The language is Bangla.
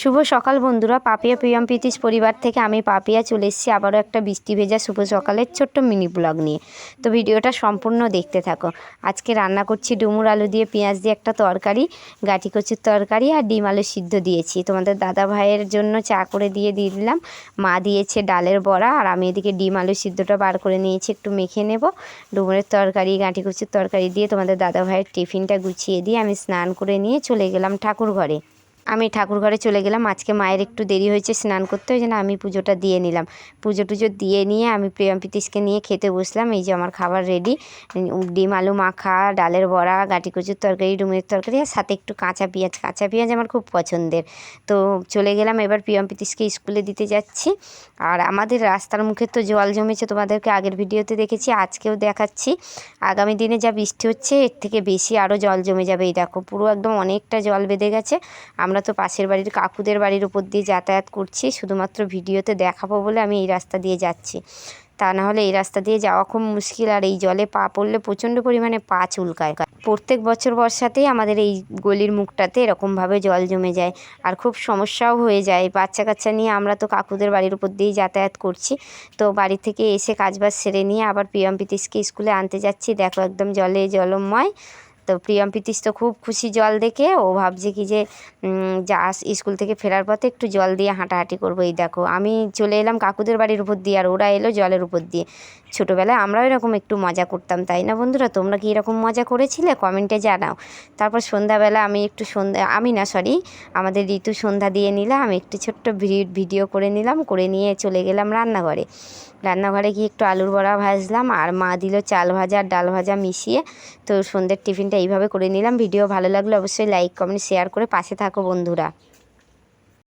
শুভ সকাল বন্ধুরা, পাপিয়া প্রিয়ম প্রীতিশ পরিবার থেকে আমি পাপিয়া চলে এসেছি আবারও একটা বৃষ্টি ভেজা শুভ সকালের ছোট্ট মিনি ব্লগ নিয়ে। তো ভিডিওটা সম্পূর্ণ দেখতে থাকো। আজকে রান্না করছি ডুমুর আলু দিয়ে পেঁয়াজ দিয়ে একটা তরকারি, গাটি কচুর তরকারি আর ডিম আলু সিদ্ধ দিয়েছি। তোমাদের দাদা ভাইয়ের জন্য চা করে দিয়ে দিয়ে দিলাম। মা দিয়েছে ডালের বড়া আর আমি এদিকে ডিম আলু সিদ্ধটা বার করে নিয়েছি, একটু মেখে নেব। ডুমুরের তরকারি, গাঁটি কচুর তরকারি দিয়ে তোমাদের দাদা ভাইয়ের টিফিনটা গুছিয়ে দিয়ে আমি স্নান করে নিয়ে চলে গেলাম ঠাকুর ঘরে। আমি ঠাকুর ঘরে চলে গেলাম। আজকে মায়ের একটু দেরি হয়েছে স্নান করতে, ওই জন্য আমি পুজোটা দিয়ে নিলাম। পুজো টুজো দিয়ে নিয়ে আমি প্রিয়ম প্রীতিশকে নিয়ে খেতে বসলাম। এই যে আমার খাবার রেডি ডিম, আলু, মাখা, ডালের বড়া, গাটি কচুর তরকারি ডুমের তরকারি, আর সাথে একটু কাঁচা পেঁয়াজ। কাঁচা পেঁয়াজ আমার খুব পছন্দের। তো চলে গেলাম, এবার প্রিয়ম প্রীতিশকে স্কুলে দিতে যাচ্ছি। আর আমাদের রাস্তার মুখে তো জল জমেছে, তোমাদেরকে আগের ভিডিওতে দেখেছি, আজকেও দেখাচ্ছি। আগামী দিনে যা বৃষ্টি হচ্ছে, এর থেকে বেশি আরও জল জমে যাবে। এই দেখো, পুরো একদম অনেকটা জল বেঁধে গেছে। আমরা তো পাশের বাড়ির কাকুদের বাড়ির উপর দিয়ে যাতায়াত করছি, শুধুমাত্র ভিডিওতে দেখাবো বলে আমি এই রাস্তা দিয়ে যাচ্ছি। তা না হলে এই রাস্তা দিয়ে যাওয়া খুব মুশকিল আর এই জলে পা পড়লে প্রচণ্ড পরিমাণে পা চুলকায়। প্রত্যেক বছর বর্ষাতেই আমাদের এই গলির মুখটাতে এরকমভাবে জল জমে যায় আর খুব সমস্যাও হয়ে যায়। বাচ্চা কাচ্চা নিয়ে আমরা তো কাকুদের বাড়ির উপর দিয়েই যাতায়াত করছি। তো বাড়ি থেকে এসে কাজবাজ সেরে নিয়ে আবার প্রিয়ম প্রীতিশকে স্কুলে আনতে যাচ্ছি। দেখো একদম জলে জলময়। তো প্রিয়ম প্রীতিশ তো খুব খুশি জল দেখে, ও ভাবছে কি যে যা স্কুল থেকে ফেরার পথে একটু জল দিয়ে হাঁটাহাঁটি করব। এই দেখো, আমি চলে এলাম কাকুদের বাড়ির উপর দিয়ে আর ওরা এলো জলের উপর দিয়ে। ছোটোবেলায় আমরাও এরকম একটু মজা করতাম, তাই না বন্ধুরা? তোমরা কি এরকম মজা করেছিলে? কমেন্টে জানাও। তারপর সন্ধ্যাবেলা আমি একটু সন্ধ্যা, আমি না সরি আমাদের ঋতু সন্ধ্যা দিয়ে নিলাম একটু ছোট্ট ভিডিও করে নিলাম, করে নিয়ে চলে গেলাম রান্নাঘরে। রান্নাঘরে গিয়ে একটু আলুর বড়া ভাজলাম, আর মা দিল চাল ভাজা ডাল ভাজা মিশিয়ে, তো সন্ধ্যের টিফিনটা এইভাবে করে নিলাম। ভিডিও ভালো লাগলে অবশ্যই লাইক কমেন্ট শেয়ার করে পাশে থাকো বন্ধুরা।